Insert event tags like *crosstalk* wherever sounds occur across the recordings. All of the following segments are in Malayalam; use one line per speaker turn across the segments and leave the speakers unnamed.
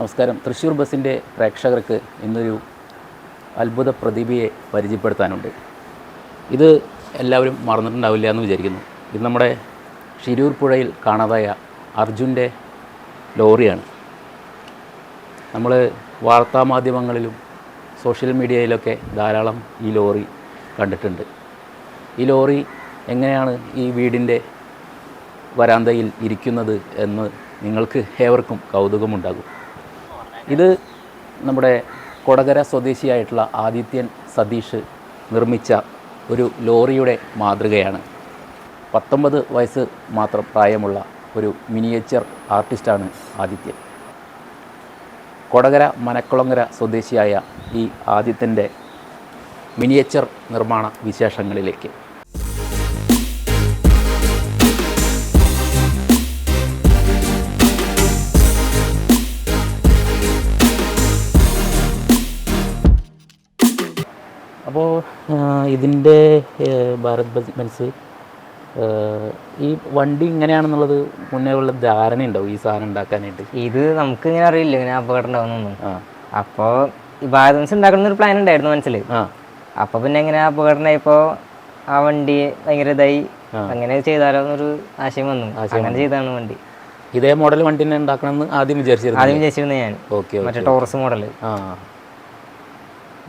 നമസ്കാരം. തൃശ്ശൂർ ബസ്സിന്റെ പ്രേക്ഷകർക്ക് ഇന്നൊരു അത്ഭുത പ്രതിഭയെ പരിചയപ്പെടുത്താനുണ്ട്. ഇത് എല്ലാവരും മറന്നിട്ടുണ്ടാവില്ല എന്ന് വിചാരിക്കുന്നു. ഇത് നമ്മുടെ ഷിരൂർ പുഴയിൽ കാണാതായ അർജുന്റെ ലോറിയാണ്. നമ്മൾ വാർത്താമാധ്യമങ്ങളിലും സോഷ്യൽ മീഡിയയിലൊക്കെ ധാരാളം ഈ ലോറി കണ്ടിട്ടുണ്ട്. ഈ ലോറി എങ്ങനെയാണ് ഈ വീടിന്റെ വരാന്തയിൽ ഇരിക്കുന്നത് എന്ന് നിങ്ങൾക്ക് ഏവർക്കും കൗതുകമുണ്ടാകും. ഇത് നമ്മുടെ കൊടകര സ്വദേശിയായിട്ടുള്ള ആദിത്യൻ സതീഷ് നിർമ്മിച്ച ഒരു ലോറിയുടെ മാതൃകയാണ്. പത്തൊമ്പത് വയസ്സ് മാത്രം പ്രായമുള്ള ഒരു മിനിയേച്ചർ ആർട്ടിസ്റ്റാണ് ആദിത്യൻ. കൊടകര മനക്കുളങ്ങര സ്വദേശിയായ ഈ ആദിത്യന്റെ മിനിയേച്ചർ നിർമ്മാണ വിശേഷങ്ങളിലേക്ക്. ഇതിന്റെ ഭാരത് ബെൻസ് ഈ വണ്ടി ഇങ്ങനെയാണെന്നുള്ളത് മുന്നേ ഉള്ള ധാരണ ഉണ്ടാവും ഈ സാധനം ഉണ്ടാക്കാനായിട്ട്?
ഇത് നമുക്ക് ഇങ്ങനെ അറിയില്ല. ഇങ്ങനെ അപകടം ഉണ്ടാവുന്നൊന്നും. അപ്പോൾ ഈ ബെൻസ് ഉണ്ടാക്കുന്ന ഒരു പ്ലാൻ ഉണ്ടായിരുന്നു മനസ്സിൽ. അപ്പോൾ പിന്നെ ഇങ്ങനെ അപകടം ഉണ്ടായപ്പോൾ ആ വണ്ടി ഭയങ്കര ഇതായി. അങ്ങനെ ചെയ്താലോ എന്നൊരു ആശയം വന്നു. അങ്ങനെ ചെയ്താണ് വണ്ടി.
ഇതേ മോഡൽ വണ്ടി തന്നെ ഉണ്ടാക്കണമെന്ന് ആദ്യം വിചാരിച്ചിരുന്നു
ആദ്യം വിചാരിച്ചിരുന്നു ഞാൻ.
ഓക്കെ
മറ്റേ ടോറസ് മോഡൽ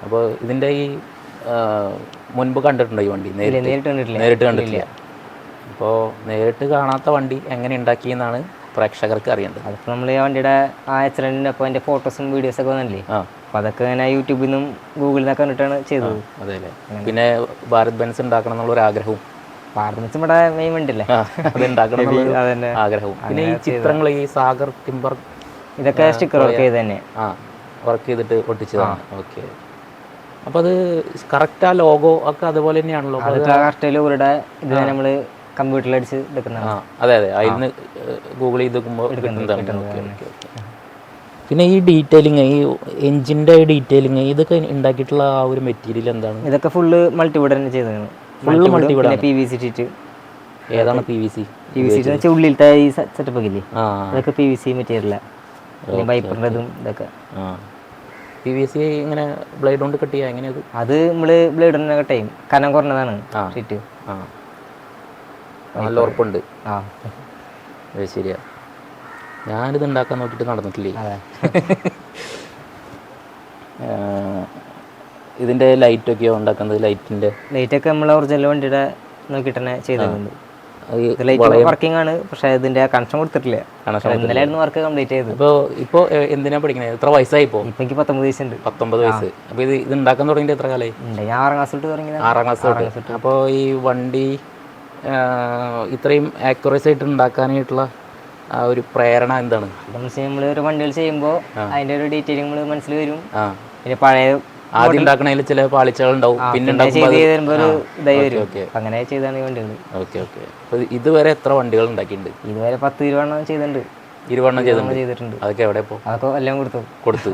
അപ്പോൾ ഇതിന്റെ ഈ മുൻപ് കണ്ടിട്ടുണ്ടോ ഈ വണ്ടി? നേരിട്ട്?
നേരിട്ട് കണ്ടിട്ടില്ല.
നേരിട്ട് കണ്ടിട്ടില്ല. അപ്പോൾ നേരിട്ട് കാണാത്ത വണ്ടി എങ്ങനെ ഉണ്ടാക്കിയെന്നാണ് പ്രേക്ഷകർക്ക് അറിയേണ്ടത്.
അതിപ്പോൾ നമ്മൾ ആ വണ്ടിയുടെ ആ ആക്സിഡന്റിന്റെ അപ്പോൾ അതിന്റെ ഫോട്ടോസും വീഡിയോസൊക്കെ വന്നില്ലേ?
ആ.
അപ്പോൾ അതൊക്കെ ഞാൻ യൂട്യൂബിൽ നിന്നും ഗൂഗിളിൽ നിന്നൊക്കെ കണ്ടിട്ടാണ് ചെയ്തത്.
അതെ പിന്നെ ഭാരത് ബെൻസ് ഉണ്ടാക്കണം എന്നുള്ള ഒരു ആഗ്രഹവും
ബെൻസ് ഇവിടെ മെയിൻ വണ്ടിയല്ലേ
ആ, അത് ഉണ്ടാക്കണം
അതന്നെ.
ആഗ്രഹവും. പിന്നെ ഈ ചിത്രങ്ങൾ ഈ സാഗർ ടിംബർ
ഇതൊക്കെ സ്റ്റിക്കർ വർക്ക് ചെയ്ത് തന്നെ
ആ വർക്ക് ചെയ്തിട്ട് ഒട്ടിച്ചതാണ്. ഓക്കെ. അപ്പോൾ അത് കറക്റ്റ് ആ ലോഗോ ഒക്കെ അതുപോലെ തന്നെയാണല്ലോ.
കറക്റ്റ് ലോറിയുടെ ഇത് നമ്മൾ കമ്പ്യൂട്ടറിൽ അടിച്ച് എടുക്കുന്നതാണ്
അതെ അതെ. അതിന് ഗൂഗിൾ ചെയ്ത് നോക്കുമ്പോൾ പിന്നെ ഈ ഡീറ്റെയിലിങ് ഈ എഞ്ചിന്റെ ഡീറ്റെയിലിങ് ഇതൊക്കെ ഉണ്ടാക്കിയിട്ടുള്ള ആ ഒരു മെറ്റീരിയൽ എന്താണ്?
ഇതൊക്കെ ഫുള്ള് മൾട്ടിവുഡ് തന്നെ ചെയ്തതാണ്.
ഫുള്ള്
പിന്നെ പി വി സി ഷീറ്റ്
ഏതാണ് P V C
P V C വെച്ചാൽ ഉള്ളിലത്തെ ഈ സെറ്റപ്പ് ഒക്കെ ഇല്ലേ? അതൊക്കെ പി വി സി മെറ്റീരിയലാണ് വൈപ്പറിന്റെതും ഇതൊക്കെ.
ആ. പി വി സി ഇങ്ങനെ ബ്ലേഡ് കൊണ്ട് കട്ട് ചെയ്യുക എങ്ങനെയത്
അത് നമ്മൾ ബ്ലേഡ് കട്ടയും കനം കുറഞ്ഞതാണ് ഷീറ്റ്
ആ. നല്ല ഉറപ്പുണ്ട്.
ആ.
അത് ശരിയാ. ഞാനിത് ഉണ്ടാക്കാൻ നോക്കിയിട്ട് നടന്നിട്ടില്ലേ?
ഇതിന്റെ
ലൈറ്റ് ഇതിന്റെ ലൈറ്റൊക്കെയോ ഉണ്ടാക്കുന്നത് ലൈറ്റിന്റെ
ലൈറ്റൊക്കെ നമ്മളെ ഒറിജിനൽ വണ്ടിയുടെ നോക്കിയിട്ട് തന്നെ ചെയ്തിട്ടുണ്ട് ലൈറ്റ് വർക്കിംഗ് ആണ്. പക്ഷേ ഇതിന്റെ കണക്ഷൻ കൊടുത്തിട്ടില്ല.
ഇന്നലെയായിരുന്നു
ഇന്നലെ വർക്ക് കംപ്ലീറ്റ് ചെയ്തത്.
ഇപ്പോൾ ഇപ്പോൾ എന്തിനാ പഠിക്കുന്നത് എത്ര വയസ്സായി ഇപ്പോൾ
ഇപ്പൊ എനിക്ക് പത്തൊമ്പത് വയസ്സുണ്ട്.
പത്തൊമ്പത് വയസ്സ്. അപ്പോൾ ഇത് ഇത് ഉണ്ടാക്കാൻ തുടങ്ങിയിട്ട് എത്ര കാലമായി
ഉണ്ട് ഞാൻ ആറാം ക്ലാസ് തൊട്ട് തുടങ്ങി
ആറാം ക്ലാസ് തൊട്ട്. അപ്പോൾ ഈ വണ്ടി ഇത്രയും ആക്യുറേസ് ആയിട്ട് ഉണ്ടാക്കാനായിട്ടുള്ള ആ ഒരു പ്രേരണ എന്താണ്?
നമ്മൾ ഒരു വണ്ടികൾ ചെയ്യുമ്പോൾ അതിന്റെ ഒരു ഡീറ്റെയിലിംഗ് നമ്മൾ മനസ്സിൽ വരും. പിന്നെ പഴയ
ആദ്യം ഉണ്ടാക്കണതിൽ ചില പാളിച്ചകൾ ഉണ്ടാവും പിന്നെ
അപ്പൊ അങ്ങനെ ചെയ്താണ്
ഓക്കെ ഓക്കെ. ഇതുവരെ എത്ര വണ്ടികൾ ഉണ്ടാക്കിയിട്ടുണ്ട്?
ഇതുവരെ പത്ത് ഇരുപണ്ണം ചെയ്തിട്ടുണ്ട്.
ഇരുപണ്ണം ചെയ്തിട്ടുണ്ട്. അതൊക്കെ എവിടെ ഇപ്പോൾ
അതൊക്കെ എല്ലാം കൊടുത്തു.
കൊടുത്തു.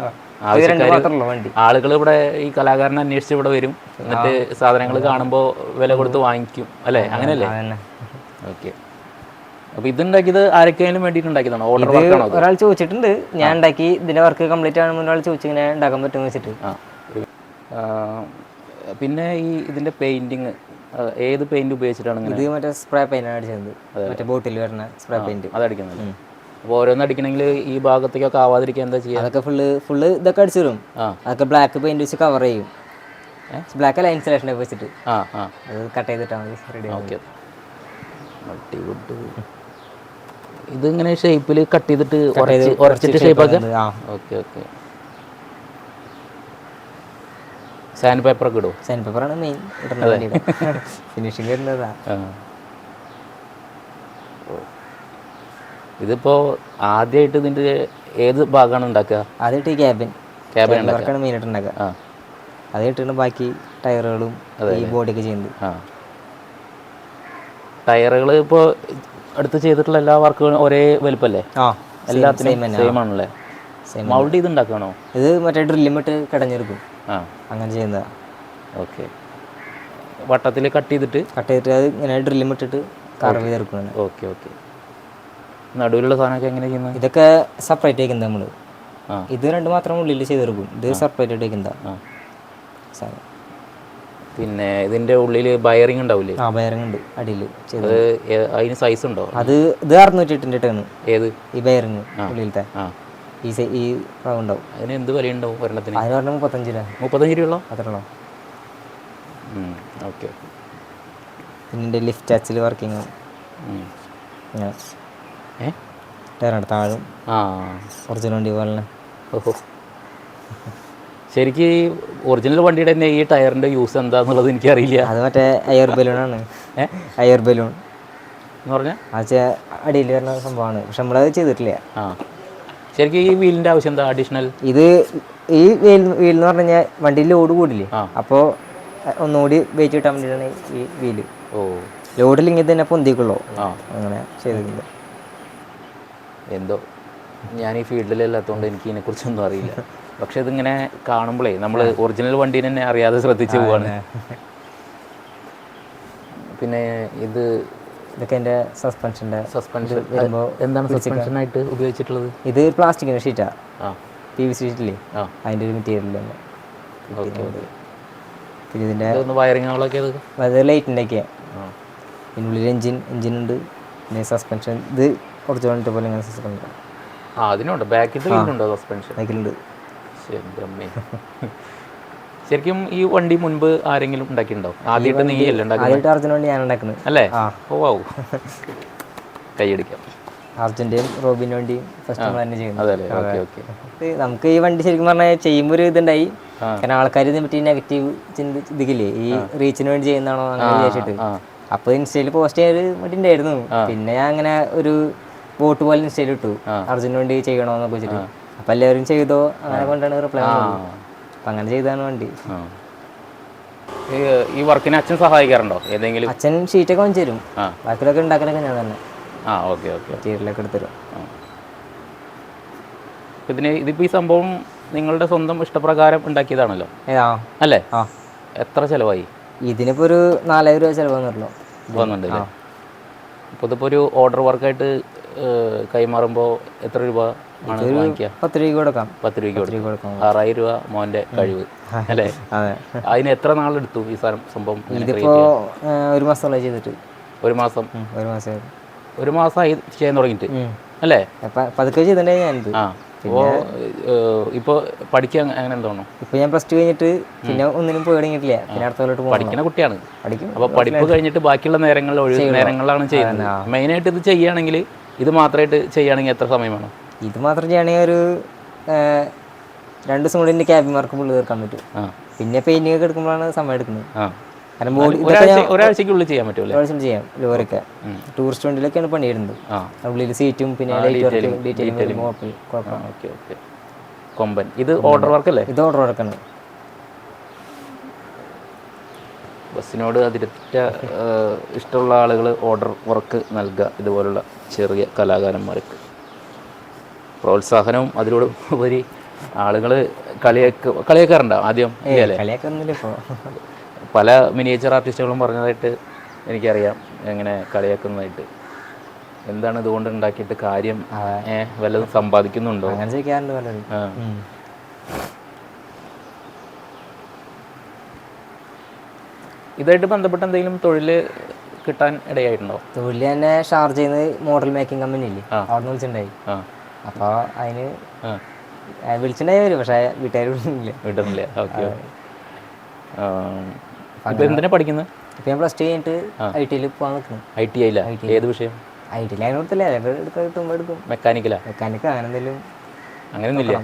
ആളുകൾ ഇവിടെ ഈ കലാകാരനെ അന്വേഷിച്ച് ഇവിടെ വരും. എന്നിട്ട് സാധനങ്ങൾ കാണുമ്പോൾ വില കൊടുത്ത് വാങ്ങിക്കും. അല്ലേ? അങ്ങനെയല്ലേ? ഓക്കെ. അപ്പോൾ ഇതുണ്ടാക്കിയത് ആരൊക്കെയാലും വേണ്ടിയിട്ട് ഉണ്ടാക്കിയതാണോ? ഓർഡർ
ഒരാൾ ചോദിച്ചിട്ടുണ്ട്. ഞാൻ ഉണ്ടാക്കി. ഇതിന്റെ വർക്ക് കംപ്ലീറ്റ് ആണെന്ന് ഒരാൾ ചോദിച്ചു ഇങ്ങനെ ഉണ്ടാക്കാൻ പറ്റുമെന്ന് വെച്ചിട്ട്.
ആ, പിന്നെ ഈ ഇതിന്റെ പെയിന്റിങ് ഏത് പെയിന്റ് ഉപയോഗിച്ചിട്ടാണ്
ഇത് മറ്റേ സ്പ്രേ പെയിന്റ് ആണ് അടിച്ചത്. മറ്റേ ബോട്ടിൽ വരുന്ന സ്പ്രേ പെയിന്റ്
അതടിക്കുന്നത് അപ്പോൾ ഓരോന്ന് അടിക്കണമെങ്കിൽ ഈ ഭാഗത്തേക്കൊക്കെ ആവാതിരിക്കാൻ എന്താ ചെയ്യുക
അതൊക്കെ ഫുള്ള് ഫുള്ള് ഇതൊക്കെ അടിച്ചു തരും. അതൊക്കെ ബ്ലാക്ക് പെയിന്റ് വെച്ച് കവർ ചെയ്യും. ബ്ലാക്ക് അല്ല ഇൻസ്റ്റലേഷൻ വെച്ചിട്ട്.
ആ ആ.
അത് കട്ട് ചെയ്തിട്ടാണ് മതി റെഡി
ഓക്കെ. ഇതിങ്ങനെ ഷേപ്പിൽ കട്ട് ചെയ്തിട്ട് ഉറച്ച് ഉറച്ചിട്ട് ഷേപ്പ് ആക്കുക
ആ.
Okay okay. സാൻഡ് പേപ്പർ ഒക്കെ ഇടുമോ
പേപ്പർ പേപ്പറാണ് മെയിൻ ഫിനിഷിംഗ് വരുന്നതാ.
ആ. ഇതിപ്പോ ആദ്യമായിട്ട് ഇതിന്റെ ഏത് ഭാഗമാണ് ഉണ്ടാക്കുക?
ആദ്യമായിട്ട് ഈ ക്യാബിൻ
ക്യാബിൻ
വർക്കാണ് മെയിനായിട്ട് ഉണ്ടാക്കുക. അതായിട്ടാണ് ബാക്കി ടയറുകളും ഈ ബോഡിയൊക്കെ ചെയ്യുന്നത്.
ടയറുകൾ ഇപ്പോൾ അടുത്ത് ചെയ്തിട്ടുള്ള എല്ലാ വർക്കുകളും ഒരേ വലുപ്പല്ലേ?
ആ
എല്ലാത്തിനും സെയിം ആണല്ലേ? മൗൾഡ് ചെയ്ത് ഉണ്ടാക്കണോ
ഇത് മറ്റേ ഡ്രില്ലിമിട്ട് കടഞ്ഞെടുക്കും അങ്ങനെ ചെയ്യുന്നതാണ്
ഓക്കെ. വട്ടത്തിൽ കട്ട് ചെയ്തിട്ട്?
കട്ട് ചെയ്തിട്ട് അത് ഇങ്ങനെ ഡ്രില്ലും ഇട്ടിട്ട് കർവ് ചെയ്തെടുക്കുകയാണ്
ഓക്കെ ഓക്കെ. നടുവിലുള്ള സാധനമൊക്കെ എങ്ങനെ ചെയ്യുന്നത്
ഇതൊക്കെ സെപ്പറേറ്റ് ആക്കുന്നത് നമ്മൾ. ഇത് രണ്ട് മാത്രം ഉള്ളിൽ ചെയ്തെടുക്കും ഇത് സെപ്പറേറ്റ് ആയിട്ട്
ആ.
സാധനം.
പിന്നെ ഇതിന്റെ ഉള്ളിൽ ബയറിംഗ് ഉണ്ടാവില്ലേ
ആ ബയറിംഗ് ഉണ്ട് അടിയിൽ
അത് അതിന് സൈസ് ഉണ്ടോ?
അത് ഇത് അറുന്നൂറ്റി എട്ടിന്റെ
ഏത്?
ഈ ബയറിംഗ് ഉള്ളിലത്തെ.
ആ.
ഈ ഈ പ്രാവ് ഉണ്ടാവും
അതിന് എന്ത് വില ഉണ്ടാവും ഒരെണ്ണത്തിന്?
അതിന് പറഞ്ഞാൽ മുപ്പത്തഞ്ച് രൂപ
മുപ്പത്തഞ്ച് രൂപയുള്ളോ?
അത്രേ ഉള്ളൂ
ഓക്കെ
പിന്നെ ലിഫ്റ്റ് അച്ചിൽ വർക്കിംഗ് ഇങ്ങനെ.
ഏ?
ടയറുണ്ട് താഴും.
ആ.
ഒറിജിനൽ വണ്ടി പോലെ
ഓഹോ. ശരിക്ക് ഒറിജിനൽ വണ്ടിയുടെ തന്നെ ഈ ടയറിന്റെ യൂസ് എന്താന്നുള്ളത് എനിക്ക് അറിയില്ല
അത് മറ്റേ എയർ ബലൂൺ
ആണ്.
എയർ ബലൂൺ
എന്ന് പറഞ്ഞാൽ
അത് അടിയിൽ വരുന്ന സംഭവമാണ്. പക്ഷെ നമ്മളത് ചെയ്തിട്ടില്ല.
ആ. ശരിക്കും ഈ വീലിന്റെ ആവശ്യം എന്താ അഡീഷണൽ
ഇത് ഈ വീൽ വീൽ എന്ന് പറഞ്ഞു കഴിഞ്ഞാൽ വണ്ടിയിൽ ലോഡ് കൂടില്ലേ. അപ്പോൾ ഒന്നുകൂടി വെയിറ്റ് കിട്ടാൻ വേണ്ടിയിട്ടാണ് ഈ വീൽ.
ഓ.
ലോഡിലിങ്ങനെ തന്നെ പൊന്തിക്കുള്ളൂ. അങ്ങനെ ചെയ്തിട്ടുണ്ട്.
എന്തോ ഞാൻ ഈ ഫീൽഡിലല്ലാത്തതുകൊണ്ട് എനിക്ക് ഇതിനെക്കുറിച്ചൊന്നും അറിയില്ല. പക്ഷെ ഇതിങ്ങനെ കാണുമ്പോഴേ നമ്മൾ ഒറിജിനൽ വണ്ടീനെ തന്നെ അറിയാതെ ശ്രദ്ധിച്ചു പോവാണ്. പിന്നെ ഇത്
ഇതൊക്കെ എന്റെ സസ്പെൻഷന്റെ
സസ്പെൻഷൻ
വരുമ്പോൾ
എന്താണ് സസ്പെൻഷനായിട്ട് ഉപയോഗിച്ചിട്ടുള്ളത്?
ഇത് പ്ലാസ്റ്റിക്കിന്റെ ഷീറ്റാ.
ആ.
പി വി സി ഷീറ്റില്ലേ? അതിന്റെ ഒരു മെറ്റീരിയൽ പിന്നെ
ഇതിന്റെ വയറിങ്ങുകളൊക്കെ
അത് ലൈറ്റിന്റെ ഒക്കെ
ആ.
പിന്നെ ഉള്ളിൽ എഞ്ചിൻ എഞ്ചിൻ ഉണ്ട്. പിന്നെ സസ്പെൻഷൻ ഇത് ഒറിജിനൽ പോലെ ഇങ്ങനെ സസ്പെൻഷൻ
ആ അതിനുണ്ട്. ബാക്കിൽ സസ്പെൻഷൻ
ബാക്കിലുണ്ട്
ശരി ശരിക്കും ഈ വണ്ടി മുൻപ് ആരെങ്കിലും ഉണ്ടാക്കിയിട്ടുണ്ടോ? ആദ്യമായിട്ട് നീ അല്ലേ
ആദ്യമായിട്ട് അർജുന വണ്ടി ഞാൻ ഉണ്ടാക്കുന്നത്.
അല്ലേ. ഓ വാവ് കൈയടിക്കാം.
അർജുന്റെയും റോബിന്റെ വണ്ടിയും ഫസ്റ്റ് നമ്മൾ തന്നെ ചെയ്യുന്നത്. നമുക്ക് ഈ വണ്ടി ശരിക്കും പറഞ്ഞാൽ ചെയ്യുമ്പോൾ ഒരു ഇതുണ്ടായി. കാരണം ആൾക്കാർ ഇതിനെ പറ്റി നെഗറ്റീവ് ചിന്തി ചിന്തിക്കില്ലേ ഈ റീച്ചിന് വേണ്ടി ചെയ്യുന്നതാണോ അങ്ങനെ വിചാരിച്ചിട്ട്. അപ്പൊ ഇൻസ്റ്റയിൽ പോസ്റ്റ് ചെയ്യാൻ ഒരു ഉണ്ടായിരുന്നു. പിന്നെ ഞാൻ അങ്ങനെ ഒരു വോട്ട് പോലെ ഇൻസ്റ്റയിൽ ഇട്ടു. അർജുന് വേണ്ടി ചെയ്യണോന്നൊക്കെ വെച്ചിട്ട്. അപ്പൊ എല്ലാവരും ചെയ്തോ? അങ്ങനെ കൊണ്ടാണ് റിപ്ലൈ അപ്പം അങ്ങനെ ചെയ്താണ് വണ്ടി.
ഈ- വർക്കിന് അച്ഛൻ സഹായിക്കാറുണ്ടോ? ഏതെങ്കിലും?
അച്ഛൻ ഷീറ്റൊക്കെ വാങ്ങിച്ചു തരും ബാക്കിലൊക്കെ ഉണ്ടാക്കലൊക്കെ ഞാൻ തന്നെ.
ആ ഓക്കെ ഓക്കെ.
മെറ്റീരിയലൊക്കെ എടുത്തരും
ഇതിന് ഇതിപ്പോൾ ഈ സംഭവം നിങ്ങളുടെ സ്വന്തം ഇഷ്ടപ്രകാരം ഉണ്ടാക്കിയതാണല്ലോ? അല്ലേ?
ആ.
എത്ര ചിലവായി?
ഇതിനിപ്പോ ഒരു നാലായിരം രൂപ ചിലവ് വന്നിട്ടുള്ളൂ
വന്നിട്ടുണ്ട് അപ്പോൾ ഇതിപ്പോൾ ഒരു ഓർഡർ വർക്കായിട്ട് കൈമാറുമ്പോൾ എത്ര രൂപ
പത്ത് രൂപ കൊടുക്കാം.
പത്ത്
രൂപ കൊടുക്കാം.
ആറായിരം രൂപ മോന്റെ കഴിവ്. *laughs* അല്ലേ?
അതെ.
അതിന് എത്ര നാളെടുത്തു ഈ സാധനം സംഭവം
ഒരു മാസം ചെയ്തിട്ട്.
ഒരു മാസം?
ഒരു മാസം
ഒരു മാസമായി ചെയ്യാൻ തുടങ്ങിയിട്ട്? അല്ലേ?
പതുക്കെ ചെയ്തിട്ടുണ്ടായി ഞാനിത്
ഇപ്പോൾ പഠിക്കാൻ അങ്ങനെ എന്തോണോ?
ഇപ്പൊ ഞാൻ പ്ലസ് ടു കഴിഞ്ഞിട്ട് പിന്നെ ഒന്നിനും പോയി തുടങ്ങിയിട്ടില്ല പിന്നെ അടുത്ത കൊല്ലോട്ട് പോകണം.
പഠിക്കുന്ന കുട്ടിയാണ്.
പഠിക്കും.
അപ്പോൾ പഠിപ്പ് കഴിഞ്ഞിട്ട് ബാക്കിയുള്ള നേരങ്ങളിൽ ഒഴിവ് നേരങ്ങളിലാണ് ചെയ്യുന്നത്. മെയിനായിട്ട് ഇത് ചെയ്യുകയാണെങ്കിൽ ഇത് മാത്രമായിട്ട് ചെയ്യുകയാണെങ്കിൽ എത്ര സമയം വേണം?
ഇത് മാത്രം ചെയ്യണമെങ്കിൽ ഒരു രണ്ട് ദിവസം കൂടി എന്റെ ക്യാബിൻ വർക്ക് തീർക്കാൻ പറ്റും. പിന്നെ പെയിന്റിംഗ് ഒക്കെ എടുക്കുമ്പോഴാണ് സമയം എടുക്കുന്നത്. കാരണം ബോഡി
ഒരാഴ്ച ഒരാഴ്ചയ്ക്കുള്ളിൽ ചെയ്യാൻ പറ്റുമല്ലേ
ഒരാഴ്ച ചെയ്യാം ലോറിയൊക്കെ. ടൂറിസ്റ്റ് വണ്ടിയിലൊക്കെയാണ് പണിയിടുന്നത്. ഉള്ളിൽ സീറ്റും പിന്നെ കുഴപ്പം
ഓക്കെ ഓക്കെ കൊമ്പൻ. ഇത് ഓർഡർ വർക്ക് അല്ലേ?
ഇത് ഓർഡർ കൊടുക്കണം
ബസ്സിനോട് അതിരറ്റ ഇഷ്ടമുള്ള ആളുകൾ ഓർഡർ വർക്ക് നൽകുക. ഇതുപോലുള്ള ചെറിയ കലാകാരന്മാർക്ക്. പ്രോത്സാഹനവും അതിലൂടെ ഉപരി ആളുകൾ കളിയൊക്കെ കളിയാക്കാറുണ്ടോ ആദ്യം പല മിനിയേച്ചർ ആർട്ടിസ്റ്റുകളും പറഞ്ഞതായിട്ട് എനിക്കറിയാം എങ്ങനെ കളിയാക്കുന്നതായിട്ട് എന്താണ് ഇതുകൊണ്ട് ഉണ്ടാക്കിയിട്ട് കാര്യം വല്ലതും സമ്പാദിക്കുന്നുണ്ടോ?
അങ്ങനെ പലരും.
ഇതായിട്ട് ബന്ധപ്പെട്ട എന്തെങ്കിലും തൊഴിൽ കിട്ടാൻ ഇടയായിട്ടുണ്ടോ?
തൊഴിൽ തന്നെ ഷാർജയിൽ നിന്ന് മോഡൽ മേക്കിംഗ് കമ്പനി ഇല്ലേ? അവിടെ നിന്ന് വിളിച്ചിട്ടുണ്ടായി. അപ്പോൾ അതിന് വിളിച്ചിട്ടുണ്ടായി വരും പക്ഷേ വീട്ടുകാർ വിളിക്കുന്നില്ല
കിട്ടുന്നില്ല ഓക്കെ ഇപ്പൊ എന്തിനാ പഠിക്കുന്നത്
ഇപ്പം ഞാൻ പ്ലസ് ടു കഴിഞ്ഞിട്ട് ഐ ടിയിൽ പോകാൻ നിൽക്കുന്നു
ഐ ടി ഐയില ഏത് വിഷയം?
ഐ ടി അങ്ങനെ കൊടുത്തില്ല കിട്ടുമ്പോൾ എടുക്കും.
മെക്കാനിക്കലാ
മെക്കാനിക്ക് അങ്ങനെ എന്തെങ്കിലും
അങ്ങനെയൊന്നുമില്ല.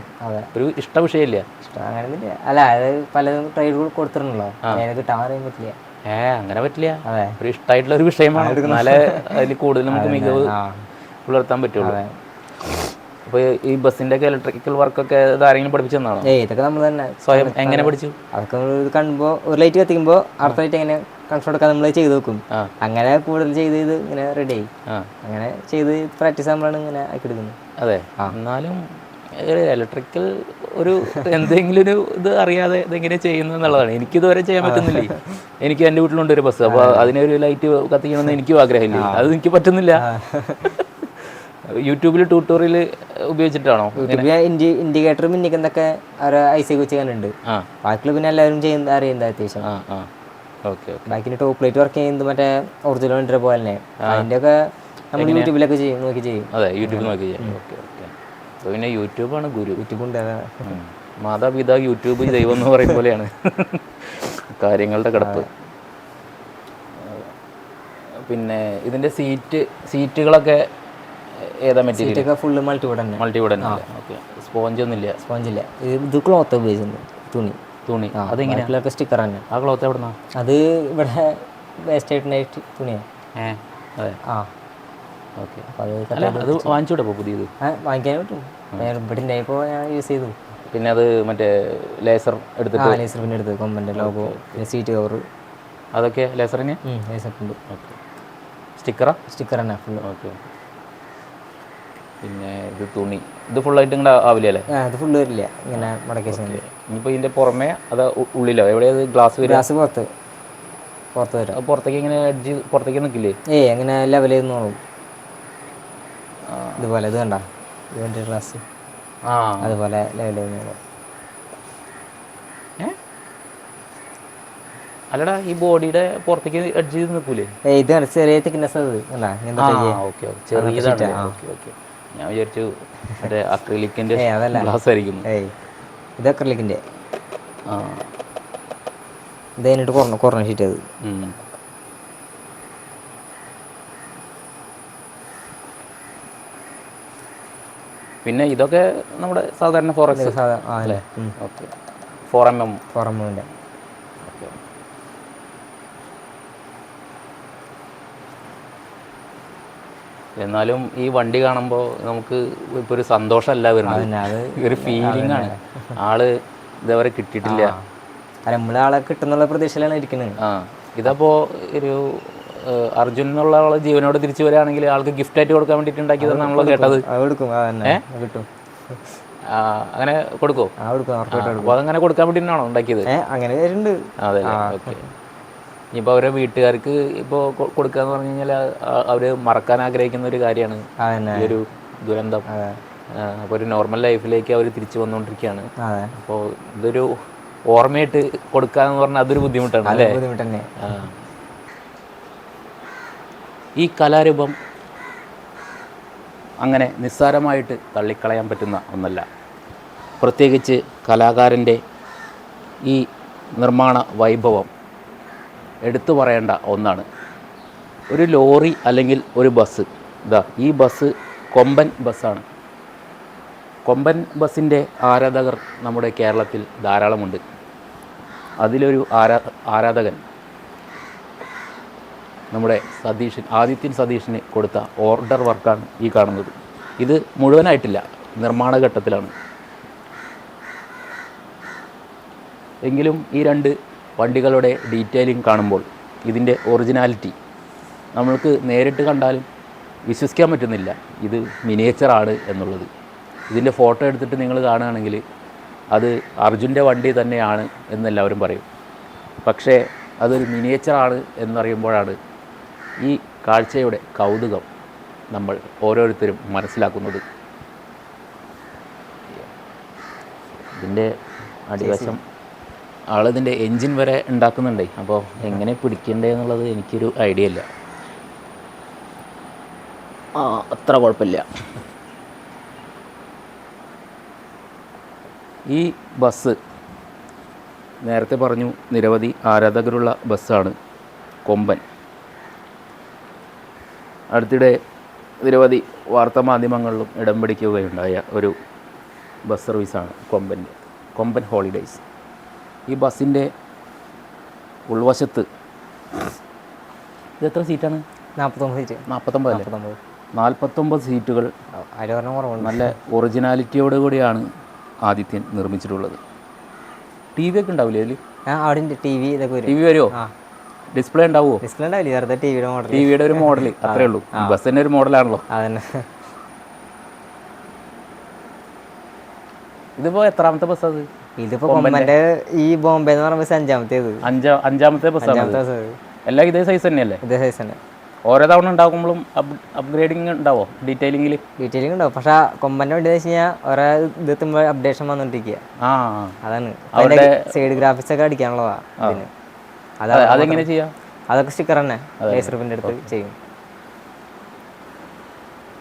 ഒരു ഇഷ്ട വിഷയമില്ല.
ഇഷ്ടം അങ്ങനെ ഒന്നുമില്ല അല്ല അത് പലതും ട്രൈഡ് കൊടുത്തിട്ടുണ്ടല്ലോ. അതിനെ കിട്ടാൻ അറിയാൻ പറ്റില്ല.
ഏ അങ്ങനെ പറ്റില്ല.
അതെ.
ഒരു ഇഷ്ടമായിട്ടുള്ള ഒരു വിഷയമാണ് എന്നാലേ അതിൽ കൂടുതൽ നമുക്ക് മികവ് പുലർത്താൻ പറ്റുള്ളൂ.
അതെ
അപ്പൊ ഈ ബസ്സിന്റെ ഒക്കെ ഇലക്ട്രിക്കൽ വർക്കൊക്കെ ഇത് ആരെങ്കിലും പഠിപ്പിച്ചു തന്നാണോ
ഏയ് ഇതൊക്കെ നമ്മൾ തന്നെ
സ്വയം എങ്ങനെ പഠിച്ചു?
അതൊക്കെ നമ്മൾ കാണുമ്പോൾ ഒരു ലൈറ്റ് കത്തിക്കുമ്പോൾ അടുത്ത ലൈറ്റ് എങ്ങനെ കണക്ഷൻ എടുക്കാൻ നമ്മൾ ചെയ്ത് നോക്കും അങ്ങനെ കൂടുതൽ ചെയ്ത് ചെയ്ത് ഇങ്ങനെ റെഡി ആയി. അങ്ങനെ ചെയ്ത് പ്രാക്ടീസ് ആകുമ്പോഴാണ് ഇങ്ങനെ ആക്കി എടുക്കുന്നത്.
അതെ. എന്നാലും ഇലക്ട്രിക്കൽ ഒരു എന്തെങ്കിലും ഒരു ഇത് അറിയാതെ ഇതെങ്ങനെ ചെയ്യുന്നു എന്നുള്ളതാണ്. എനിക്ക് ഇതുവരെ ചെയ്യാൻ പറ്റുന്നില്ലേ? എനിക്ക് എന്റെ വീട്ടിലുണ്ട് ഒരു ബസ്. അപ്പോൾ അതിനൊരു ലൈറ്റ് കത്തിക്കണമെന്ന് എനിക്കും ആഗ്രഹമില്ല? അത് എനിക്ക് പറ്റുന്നില്ല. യൂട്യൂബിൽ ട്യൂട്ടോറിയൽ ഉപയോഗിച്ചിട്ടാണോ?
ഇൻഡിക്കേറ്റർ മിന്നിക്കുന്നൊക്കെ ഐസി വെച്ച് കണ്ടുണ്ട് ബാക്കിയുള്ള പിന്നെ എല്ലാവരും ചെയ്യുന്ന അറിയുന്നത് അത്യാവശ്യം.
ഓക്കെ
ടോപ്പ് പ്ലേറ്റ് വർക്ക് ചെയ്യുന്നത് മറ്റേ ഒറിജിനൽ വണ്ടിയുടെ പോലെ തന്നെ. അതിന്റെ ഒക്കെ നമ്മൾ യൂട്യൂബിലൊക്കെ ചെയ്യും നോക്കി ചെയ്യും.
അതെ യൂട്യൂബിൽ നോക്കി ചെയ്യാം. Okay okay. പിന്നെ യൂട്യൂബാണ് ഗുരു.
യൂട്യൂബ് ഉണ്ട്.
മാതാപിതാ യൂട്യൂബ് ദൈവം എന്ന് പറയും പോലെയാണ്. കാര്യങ്ങളുടെ കിടപ്പ്. പിന്നെ ഇതിന്റെ സീറ്റ് സീറ്റുകളൊക്കെ ഏതാ മെറ്റീരിയൽ
ഫുള്ള് മൾട്ടിവുഡ് തന്നെ.
ഓക്കെ സ്പോഞ്ച് ഒന്നുമില്ല
സ്പോഞ്ചില്ല. ഇത് ക്ലോത്ത് ഉപയോഗിക്കുന്നത് തുണി.
തുണി. അതെങ്ങനെ
ബാക്കിലൊക്കെ സ്റ്റിക്കർ തന്നെ.
ആ ക്ലോത്ത് എവിടുന്നാ?
അത് ഇവിടെ വേസ്റ്റ് ആയിട്ടുണ്ടായിട്ട് തുണിയാണ്.
ഏ അതെ.
ആ.
ഓക്കെ
അത്
വാങ്ങിച്ചൂടെ ഇപ്പോൾ പുതിയത്?
വാങ്ങിക്കാൻ പറ്റും. ഇവിടെ ഉണ്ടായപ്പോൾ ഞാൻ യൂസ് ചെയ്തു.
പിന്നെ അത് മറ്റേ ലേസർ എടുത്തിട്ട്?
ലേസർ പിന്നെ എടുത്ത് കൊമ്പന്റെ ലോഗോ സീറ്റ് കവർ
അതൊക്കെ ലേസറിന്
ലേസർ ഉണ്ട്.
ഓക്കെ സ്റ്റിക്കറാ
സ്റ്റിക്കർ തന്നെ ഫുള്ള്
ഓക്കെ പിന്നെ ഇത് തുണി. ഇത് ഫുള്ളായിട്ട് ഇങ്ങോട്ട് ആവില്ല അല്ലേ
ഇത് അത് ഫുള്ള് വരില്ല. ഇങ്ങനെ മടക്കേഷൻ
ഇനിയിപ്പോൾ ഇതിന്റെ പുറമേ അത് ഉള്ളിലോ? എവിടെയത് ഗ്ലാസ് വരും
ഗ്ലാസ് പുറത്ത്. പുറത്ത് വരും.
അത് പുറത്തേക്ക് ഇങ്ങനെ അടിച്ച് പുറത്തേക്ക് നിൽക്കില്ലേ
ഏയ് അങ്ങനെ ലെവൽ ചെയ്ത് നോളും ഇതുപോലെ ഇത് കണ്ട? ഇതിന്റെ ഗ്ലാസ്
ആ.
അതുപോലെ ലെവൽ ചെയ്ത് നോളും
അല്ലടാ ഈ ബോഡിയുടെ പുറത്തേക്ക് അടിച്ച് ചെയ്ത് നിൽക്കൂലേ
ഇത് ചെറിയ തിക്നെസ് അത്
അല്ല ചെറിയതാണ് ഓക്കെ ഓക്കെ. ഞാൻ വിചാരിച്ചു മറ്റേ
ഏയ്
ഗ്ലാസ് ആയിരിക്കും.
ഇത് അക്രിലിക്കിന്റെ
ആ.
ഇത് കഴിഞ്ഞിട്ട് കുറഞ്ഞ കുറഞ്ഞ ഷീറ്റ് അത്.
പിന്നെ ഇതൊക്കെ നമ്മുടെ സാധാരണ ഫോറക്സ്
സാധാ ആ അല്ലേ?
ഓക്കെ ഫോർ എം എം
പുറമുണ്ട്
എന്നാലും ഈ വണ്ടി കാണുമ്പോൾ നമുക്ക് ഇപ്പോൾ ഒരു സന്തോഷമല്ല വരുന്നത് ഒരു ഫീലിംഗ് ആണ്. ആൾ ഇതേവരെ കിട്ടിയിട്ടില്ല.
നമ്മളെ ആളെ കിട്ടുന്നുള്ള പ്രതീക്ഷയിലാണ് ഇരിക്കുന്നത്.
ആ ഇതപ്പോ ഒരു അർജുൻ എന്നുള്ള ആൾ ജീവനോട് തിരിച്ചു വരികയാണെങ്കിൽ ആൾക്ക് ഗിഫ്റ്റ് ആയിട്ട് കൊടുക്കാൻ വേണ്ടിയിട്ട് ഉണ്ടാക്കിയതാണ് നമ്മൾ കേട്ടത്.
കിട്ടും.
അങ്ങനെ കൊടുക്കോ? അപ്പോൾ അതങ്ങനെ കൊടുക്കാൻ വേണ്ടിയിട്ടാണോ ഉണ്ടാക്കിയത്?
അങ്ങനെ
അതെ ഓക്കെ. ഇനിയിപ്പോൾ അവരുടെ വീട്ടുകാർക്ക് ഇപ്പോൾ കൊടുക്കുക എന്ന് പറഞ്ഞു കഴിഞ്ഞാൽ അവർ മറക്കാൻ ആഗ്രഹിക്കുന്ന ഒരു കാര്യമാണ്. ഈ ഒരു ദുരന്തം. അപ്പോൾ ഒരു നോർമൽ ലൈഫിലേക്ക് അവർ തിരിച്ചു വന്നുകൊണ്ടിരിക്കുകയാണ് അപ്പോൾ ഇതൊരു ഓർമ്മയായിട്ട് കൊടുക്കുക എന്ന് പറഞ്ഞാൽ അതൊരു ബുദ്ധിമുട്ടാണ് അല്ലേ?
ബുദ്ധിമുട്ട്
ഈ കലാരൂപം അങ്ങനെ നിസ്സാരമായിട്ട് തള്ളിക്കളയാൻ പറ്റുന്ന ഒന്നല്ല. പ്രത്യേകിച്ച് കലാകാരന്റെ ഈ നിർമ്മാണ വൈഭവം. എടുത്തു പറയേണ്ട ഒന്നാണ്. ഒരു ലോറി അല്ലെങ്കിൽ ഒരു ബസ് ഇതാ ഈ ബസ് കൊമ്പൻ ബസ്സാണ് കൊമ്പൻ ബസ്സിന്റെ ആരാധകർ നമ്മുടെ കേരളത്തിൽ ധാരാളമുണ്ട്. അതിലൊരു ആരാ ആരാധകൻ നമ്മുടെ സതീഷൻ ആദിത്യൻ സതീഷിന് കൊടുത്ത ഓർഡർ വർക്കാണ് ഈ കാണുന്നത്. ഇത് മുഴുവനായിട്ടില്ല നിർമ്മാണ ഘട്ടത്തിലാണ്. എങ്കിലും ഈ രണ്ട് വണ്ടികളുടെ ഡീറ്റെയിലിംഗ് കാണുമ്പോൾ ഇതിന്റെ ഒറിജിനാലിറ്റി നമ്മൾക്ക് നേരിട്ട് കണ്ടാലും വിശ്വസിക്കാൻ പറ്റുന്നില്ല. ഇത് മിനിയേച്ചറാണ് എന്നുള്ളത്. ഇതിന്റെ ഫോട്ടോ എടുത്തിട്ട് നിങ്ങൾ കാണുകയാണെങ്കിൽ അത് അർജുന്റെ വണ്ടി തന്നെയാണ് എന്നെല്ലാവരും പറയും. പക്ഷേ അതൊരു മിനിയേച്ചറാണ് എന്നറിയുമ്പോഴാണ് ഈ കാഴ്ചയുടെ കൗതുകം നമ്മൾ ഓരോരുത്തരും മനസ്സിലാക്കുന്നത്. ഇതിന്റെ അടിവശം ആളിതിന്റെ എൻജിൻ വരെ ഉണ്ടാക്കുന്നുണ്ടേ. അപ്പോൾ എങ്ങനെ പിടിക്കണ്ടേ എന്നുള്ളത് എനിക്കൊരു ഐഡിയ ഇല്ല. ആ അത്ര കുഴപ്പമില്ല. ഈ ബസ് നേരത്തെ പറഞ്ഞു നിരവധി ആരാധകരുള്ള ബസ്സാണ് കൊമ്പൻ. അടുത്തിടെ നിരവധി വാർത്താമാധ്യമങ്ങളിലും ഇടം പിടിക്കുകയുണ്ടായ ഒരു ബസ് സർവീസാണ് കൊമ്പന്റെ കൊമ്പൻ ഹോളിഡേയ്സ്. ഈ ബസ്സിന്റെ ഉൾവശത്ത്. ഇത് എത്ര സീറ്റാണ്?
നാൽപ്പത്തൊമ്പത് സീറ്റ്.
നാൽപ്പത്തൊമ്പത്
നാൽപ്പത്തൊമ്പത്.
നാൽപ്പത്തൊമ്പത് സീറ്റുകൾ നല്ല ഒറിജിനാലിറ്റിയോട് കൂടിയാണ് ആദിത്യൻ നിർമ്മിച്ചിട്ടുള്ളത്. ടി വി ഒക്കെ ഉണ്ടാവില്ലേ അതിൽ
അവിടെ ടി വി ഇതൊക്കെ
ടി വി വരുമോ ഡിസ്പ്ലേ ഉണ്ടാവുമോ
ഡിസ്പ്ലേ ഉണ്ടാവില്ല? വെറുതെ ടി വിയുടെ മോഡൽ
ടി വിയുടെ ഒരു മോഡൽ അത്രേ ഉള്ളൂ. ബസ്സിന്റെ ഒരു മോഡലാണല്ലോ
അതന്നെ.
ഇതിപ്പോൾ എത്രാമത്തെ ബസ് അത്?
ഇതിപ്പോ കൊമ്പന്റെ ഈ ബോംബെ എന്ന് പറയുമ്പോൾ അഞ്ചാമത്തേത്.
അഞ്ചാ അഞ്ചാമത്തെ ബസ്സാണ്
അഞ്ചാമത്തെ
എല്ലാം ഇതേ സൈസ് തന്നെയല്ലേ?
ഇതേ സൈസ് തന്നെ.
ഓരോ തവണ ഉണ്ടാക്കുമ്പോഴും അപ്ഗ്രേഡിങ് ഉണ്ടാവോ? ഡീറ്റെയിലിംഗിൽ
ഡീറ്റെയിലിംഗ് ഉണ്ടാവും. പക്ഷെ കൊമ്പന്റെ വണ്ടി വെച്ച് കഴിഞ്ഞാൽ ഓരോ ഇത് എത്തുമ്പോൾ അപ്ഡേഷൻ വന്നുകൊണ്ടിരിക്കുക
ആ
അതാണ്. അവരുടെ സൈഡ് ഗ്രാഫിക്സ് ഒക്കെ അടിക്കാനുള്ളതാ ഇതിന്.
അതെങ്ങനെ ചെയ്യാം?
അതൊക്കെ സ്റ്റിക്കർ തന്നെ. ലേസർ പ്രിന്റ് അടുത്ത് ചെയ്യും.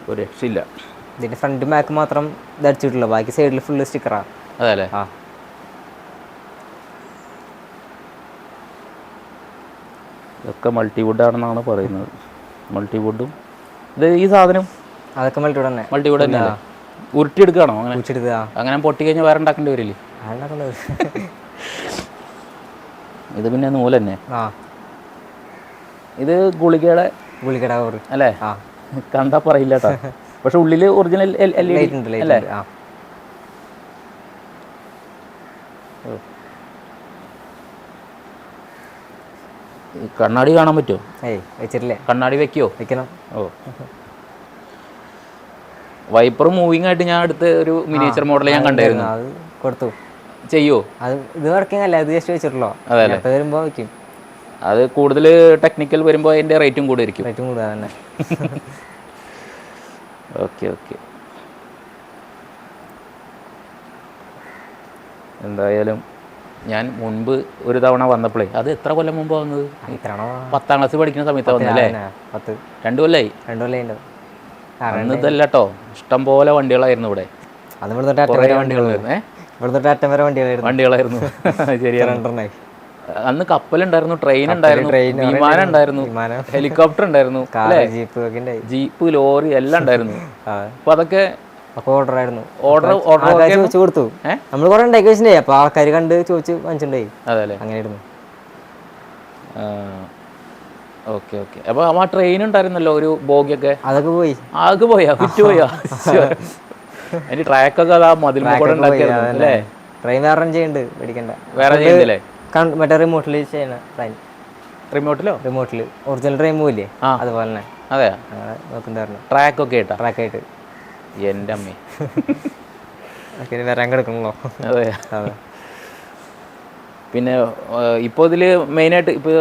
ഒരു രക്ഷയില്ല.
ഇതിന്റെ ഫ്രണ്ട് ബാക്ക് മാത്രം ഇത് അടിച്ചിട്ടുള്ളൂ. ബാക്കി സൈഡിൽ ഫുള്ള് സ്റ്റിക്കറാ
അതെ
ആ.
ഇതൊക്കെ മൾട്ടിവുഡ് ആണെന്നാണ് പറയുന്നത്. മൾട്ടിവുഡും. ഇത് ഈ സാധനം?
അതൊക്കെ മൾട്ടിവുഡ് തന്നെ.
മൾട്ടിവുഡ് തന്നെ ഉരുട്ടിയെടുക്കുകയാണോ അങ്ങനെ? അങ്ങനെ പൊട്ടി കഴിഞ്ഞാൽ വേറെ ഉണ്ടാക്കേണ്ടി വരില്ലേ? ഇത് പിന്നെ നൂൽ തന്നെ. ഇത് ഗുളികയുടെ
ഗുളികട
അല്ലേ? കണ്ടാ പറയില്ല കേട്ടോ. പക്ഷെ ഉള്ളിൽ ഒറിജിനൽ എൽ ഇ
ലൈറ്റ് ഉണ്ട് ലൈറ്റ് ഉണ്ട് ആ
കണ്ണാടി കാണാൻ പറ്റുമോ?
ഏയ് വെച്ചിട്ടില്ലേ?
കണ്ണാടി വെക്കോ
വെക്കണം.
ഓ. വൈപ്പർ മൂവിങ് ആയിട്ട് ഞാൻ അടുത്ത് ഒരു മിനിയേച്ചർ മോഡൽ ഞാൻ കണ്ടായിരുന്നു.
അത് കൊടുത്തു.
ചെയ്യോ
അത് ഇത് വർക്കിംഗ് അല്ല ഇത് ജസ്റ്റ് വെച്ചിട്ടുള്ളോ
അതെ
വരുമ്പോൾ വെക്കും.
അത് കൂടുതൽ ടെക്നിക്കൽ വരുമ്പോൾ അതിന്റെ റേറ്റും കൂടെ ഇരിക്കും
റേറ്റും കൂടുതൽ തന്നെ. *laughs*
ഓക്കെ ഓക്കെ എന്തായാലും ഞാൻ മുൻപ് ഒരു തവണ വന്നപ്പോഴേ അത് എത്ര കൊല്ലം മുമ്പ് വന്നത്? പത്താം ക്ലാസ് പഠിക്കുന്ന സമയത്താണ് വന്നല്ലേ
പത്ത്.
രണ്ടു കൊല്ലായി?
രണ്ടു കൊല്ലം ഉണ്ട്
അന്ന് ഇതല്ല കേട്ടോ ഇഷ്ടം പോലെ വണ്ടികളായിരുന്നു ഇവിടെ.
അത് ഇവിടെ തൊട്ട് അറ്റം വരെ
വണ്ടികളായിരുന്നു.
ഇവിടെ തൊട്ട് അറ്റം വരെ വണ്ടികളായിരുന്നു.
വണ്ടികളായിരുന്നു. ശരിയാണ്. അന്ന് കപ്പലുണ്ടായിരുന്നു ട്രെയിൻ ഉണ്ടായിരുന്നു വിമാനം ഉണ്ടായിരുന്നു. ഹെലികോപ്റ്റർ ഉണ്ടായിരുന്നു
ജീപ്പ്
ലോറി എല്ലാം ഉണ്ടായിരുന്നു. അപ്പൊ അതൊക്കെ
ഒക്കെ ഓർഡർ ആയിരുന്നു.
ഓർഡർ ഓർഡർ
ചോദിച്ചു കൊടുത്തു? നമ്മൾ കുറെ ഉണ്ടാക്കി വെച്ചിട്ടുണ്ടായി അപ്പോൾ ആൾക്കാർ കണ്ട് ചോദിച്ചു വാങ്ങിച്ചിട്ടുണ്ടായി. അങ്ങനെയായിരുന്നു.
Okay okay. അപ്പൊ ആ ട്രെയിൻ ഉണ്ടായിരുന്നല്ലോ ഒരു ബോഗിയൊക്കെ?
അതൊക്കെ പോയി.
ആകെ പോയാ? വിറ്റു പോയാ *laughs* അതിന്റെ ട്രാക്കൊക്കെ അതാ മതിൽ കൂടെ ഉണ്ടാക്കിയല്ലേ
ട്രെയിൻ വേറെ ചെയ്യുന്നുണ്ട് പേടിക്കണ്ട.
വേറെ ചെയ്യുന്നില്ലേ
മറ്റേ റിമോട്ടിൽ ചെയ്യണ ട്രെയിൻ
റിമോട്ടിലോ
റിമോട്ടിൽ ഒറിജിനൽ ട്രെയിൻ പോയില്ലേ
ആ.
അതുപോലെ തന്നെ.
അതെ
നോക്കുന്നുണ്ടായിരുന്നു.
ട്രാക്കൊക്കെ ട്രാക്ക്
ട്രാക്കായിട്ട്
എന്റെ അമ്മ
പിന്നെ വരാൻ കിടക്കണല്ലോ.
അതെ.
അതെ.
പിന്നെ ഇപ്പോൾ ഇതിൽ മെയിനായിട്ട് ഇപ്പോൾ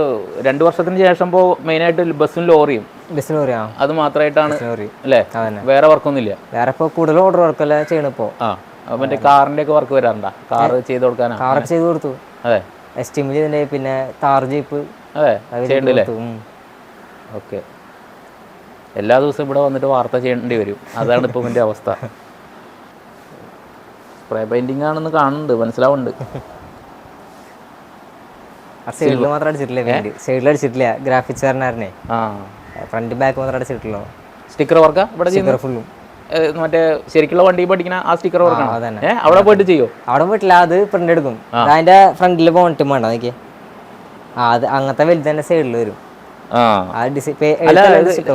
രണ്ട് വർഷത്തിന് ശേഷം ഇപ്പോൾ മെയിനായിട്ട് ബസ്സും ലോറിയും.
ബസ്സിന് പറയാം
അത് മാത്രമായിട്ടാണ്
ലോറി.
അല്ലേ?
അതന്നെ.
വേറെ വർക്കൊന്നുമില്ല.
വേറെ ഇപ്പോൾ കൂടുതൽ ഓർഡർ വർക്കല്ല ചെയ്യണിപ്പോൾ
ആ അപ്പൊ മറ്റേ കാറിന്റെ ഒക്കെ വർക്ക് വരാറുണ്ടോ? കാർ ചെയ്ത് കൊടുക്കാനാ?
കാർ ചെയ്ത് കൊടുത്തു.
അതെ.
എസ്റ്റിമേറ്റ് ചെയ്തിട്ടുണ്ടായി പിന്നെ താർ ജീപ്പ്
അതെ ചെയ്യണ്ടല്ലേ? ഓക്കെ. എല്ലാ ദിവസവും ഇവിടെ വന്നിട്ട് വാർത്ത ചെയ്യേണ്ടി വരും. അതാണ് ഇപ്പോൾ എന്റെ അവസ്ഥ. സ്പ്രേ പെയിന്റിംഗ് ആണെന്ന് കാണുന്നുണ്ട് മനസ്സിലാവുന്നുണ്ട്.
സൈഡിൽ മാത്രം അടിച്ചിട്ടില്ല സൈഡിൽ അടിച്ചിട്ടില്ല? ഗ്രാഫിക്സ് കാരനായിരുന്നേ
ആ.
ഫ്രണ്ട് ബാക്ക് മാത്രം അടിച്ചിട്ടുള്ളൂ
സ്റ്റിക്കർ വർക്കാ ഇവിടെ
സ്റ്റിക്കർ ഫുള്ളും
മറ്റേ ശരിക്കുള്ള വണ്ടി പഠിക്കുന്ന ആ സ്റ്റിക്കർ വർക്കാണ്
അതന്നെ.
അവിടെ പോയിട്ട് ചെയ്യോ?
അവിടെ പോയിട്ടില്ല അത് പ്രിന്റ് എടുക്കും. അതിന്റെ ഫ്രണ്ടിൽ പോണിട്ടും വേണ്ട നോക്കിയേ? അത് അങ്ങനത്തെ വലുത് തന്നെ സൈഡിൽ വരും.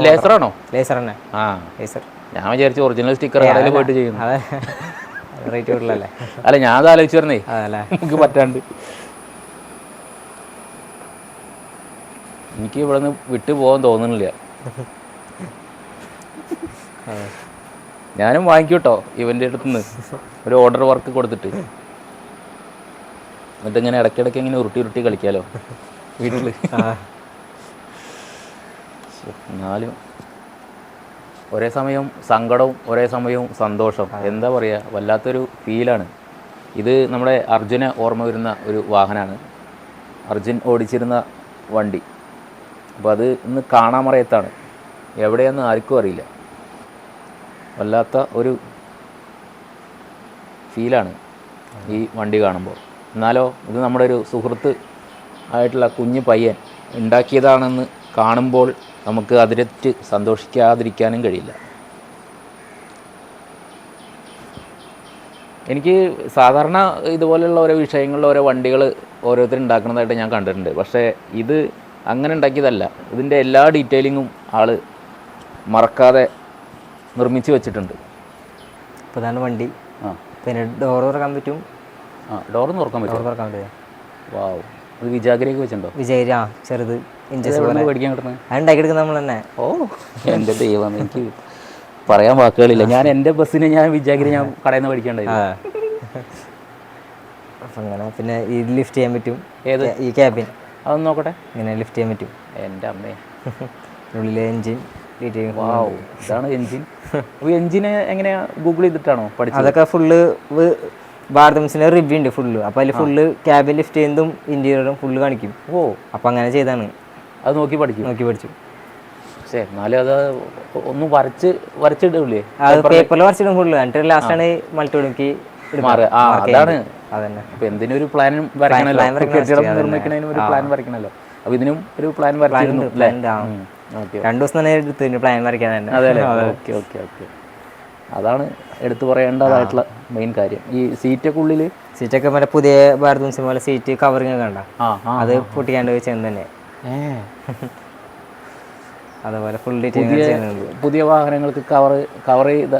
ലേസറാണോ
ലേസർ തന്നെ. ലേസർ
ഞാൻ വിചാരിച്ചു ഒറിജിനൽ സ്റ്റിക്കർ കടയിൽ പോയിട്ട് ചെയ്യുന്നു.
റേറ്റ് കൂടുതലല്ലേ?
അല്ല ഞാൻ അത് ആലോചിച്ചു പറഞ്ഞേ. നമുക്ക് പറ്റാണ്ട്. എനിക്ക് ഇവിടെ നിന്ന് വിട്ടു പോകാൻ തോന്നുന്നില്ല. ഞാനും വാങ്ങിക്കൂട്ടോ ഇവന്റെ അടുത്തുനിന്ന് ഒരു ഓർഡർ വർക്ക് കൊടുത്തിട്ട്. എന്നിട്ട് ഇങ്ങനെ ഇടയ്ക്കിടയ്ക്ക് ഇങ്ങനെ ഉരുട്ടി ഉരുട്ടി കളിക്കാലോ. വീട്ടിൽ എന്നാലും ഒരേ സമയം സങ്കടവും ഒരേ സമയവും സന്തോഷം. എന്താ പറയുക വല്ലാത്തൊരു ഫീലാണ് ഇത് നമ്മുടെ അർജുന ഓർമ്മ വരുന്ന ഒരു വാഹനമാണ്. അർജുൻ ഓടിച്ചിരുന്ന വണ്ടി. അപ്പോൾ അത് ഇന്ന് കാണാമറയത്താണ് എവിടെയെന്ന് ആർക്കും അറിയില്ല. വല്ലാത്ത ഒരു ഫീലാണ് ഈ വണ്ടി കാണുമ്പോൾ. എന്നാലോ ഇത് നമ്മുടെ ഒരു സുഹൃത്ത് ആയിട്ടുള്ള കുഞ്ഞു പയ്യൻ ഉണ്ടാക്കിയതാണെന്ന് കാണുമ്പോൾ നമുക്ക് അതിരറ്റ് സന്തോഷിക്കാതിരിക്കാനും കഴിയില്ല. എനിക്ക് സാധാരണ ഇതുപോലെയുള്ള ഓരോ വിഷയങ്ങളിൽ ഓരോ വണ്ടികൾ ഓരോരുത്തർ ഉണ്ടാക്കുന്നതായിട്ട് ഞാൻ കണ്ടിട്ടുണ്ട്. പക്ഷേ ഇത് അങ്ങനെ ഉണ്ടാക്കിയതല്ല. ഇതിന്റെ എല്ലാ ഡീറ്റെയിലിങ്ങും ആൾ മറക്കാതെ നിർമ്മിച്ച് വെച്ചിട്ടുണ്ട്.
ഇപ്പൊ ഇതാണ് വണ്ടി.
ആ.
പിന്നെ ഡോർ തുറക്കാൻ പറ്റും.
ആ ഡോർ തുറക്കാൻ പറ്റും
തുറക്കാൻ പറ്റും.
വാവ് ഇത് വിജാഗിരിയൊക്കെ വെച്ചിട്ടുണ്ടോ?
വിജയ് ആ ചെറുത്. ഇഞ്ചസ്
കിട്ടുന്നത്
അത് നമ്മൾ തന്നെ.
ഓ എന്റെ ദൈവം എനിക്ക് പറയാൻ വാക്കുകളില്ല. ഞാൻ എന്റെ ബസ്സിന് ഞാൻ വിജാഗിരി ഞാൻ കടയിൽ നിന്ന് മേടിക്കേണ്ടത്
അങ്ങനെ പിന്നെ ഈ ലിഫ്റ്റ് ചെയ്യാൻ പറ്റും.
ഏത്?
ഈ ക്യാബിൻ
അതൊന്ന് നോക്കട്ടെ.
ഇങ്ങനെ ലിഫ്റ്റ് ചെയ്യാൻ പറ്റും.
എന്റെ അമ്മേ.
ഉള്ളിലെ എൻജിൻ
ഇതാണ് എഞ്ചിൻ എൻജിന് എങ്ങനെയാ ഗൂഗിൾ ചെയ്തിട്ടാണോ പഠിച്ചത്?
അതൊക്കെ ഫുള്ള് ഭാരതംസിന്റെ റിവ്യൂ ഉണ്ട് ഫുള്ള് അപ്പൊ അതിൽ ഫുള്ള് ക്യാബിൻ ലിഫ്റ്റ് ചെയ്യുന്നതും ഇന്റീരിയറും ഫുള്ള് കാണിക്കും.
ഓ.
അപ്പൊ അങ്ങനെ ചെയ്താണ്.
അത് നോക്കി പഠിക്കും.
നോക്കി പഠിച്ചു.
പക്ഷേ എന്നാലും അത് ഒന്ന് വരച്ച് വരച്ചിടില്ലേ
അത് പേപ്പറിൽ വരച്ചിടും ഫുള്ള് എന്നിട്ട് ആണ് മൾട്ടിവിടുക്കി
അതാണ്.
അതന്നെ.
അപ്പൊ എന്തിനും ഒരു പ്ലാൻ വരയ്ക്കണല്ലോ.
Plan വരയ്ക്കണം.
ഒരു പ്ലാൻ വരയ്ക്കണല്ലോ. അപ്പൊ ഇതിനും ഒരു പ്ലാൻ വരച്ചിരുന്നു.
രണ്ടു ദിവസം തന്നെ എടുത്തു പ്ലാൻ വരയ്ക്കാൻ തന്നെ.
അതെ അല്ലേ? Okay okay okay. അതാണ് എടുത്തു പറയേണ്ടതായിട്ടുള്ള മെയിൻ കാര്യം. ഈ സീറ്റൊക്കെ ഉള്ളിൽ
സീറ്റൊക്കെ മറ്റേ പുതിയ ഭാരതംസി പോലെ സീറ്റ് കവറിങ് ഒക്കെ
ആ
അത് പൊട്ടിക്കാണ്ട് ചെന്ന് തന്നെ. *laughs* അതേപോലെ ഫുൾ
പുതിയ പുതിയ വാഹനങ്ങൾക്ക് കവർ കവർ ചെയ്ത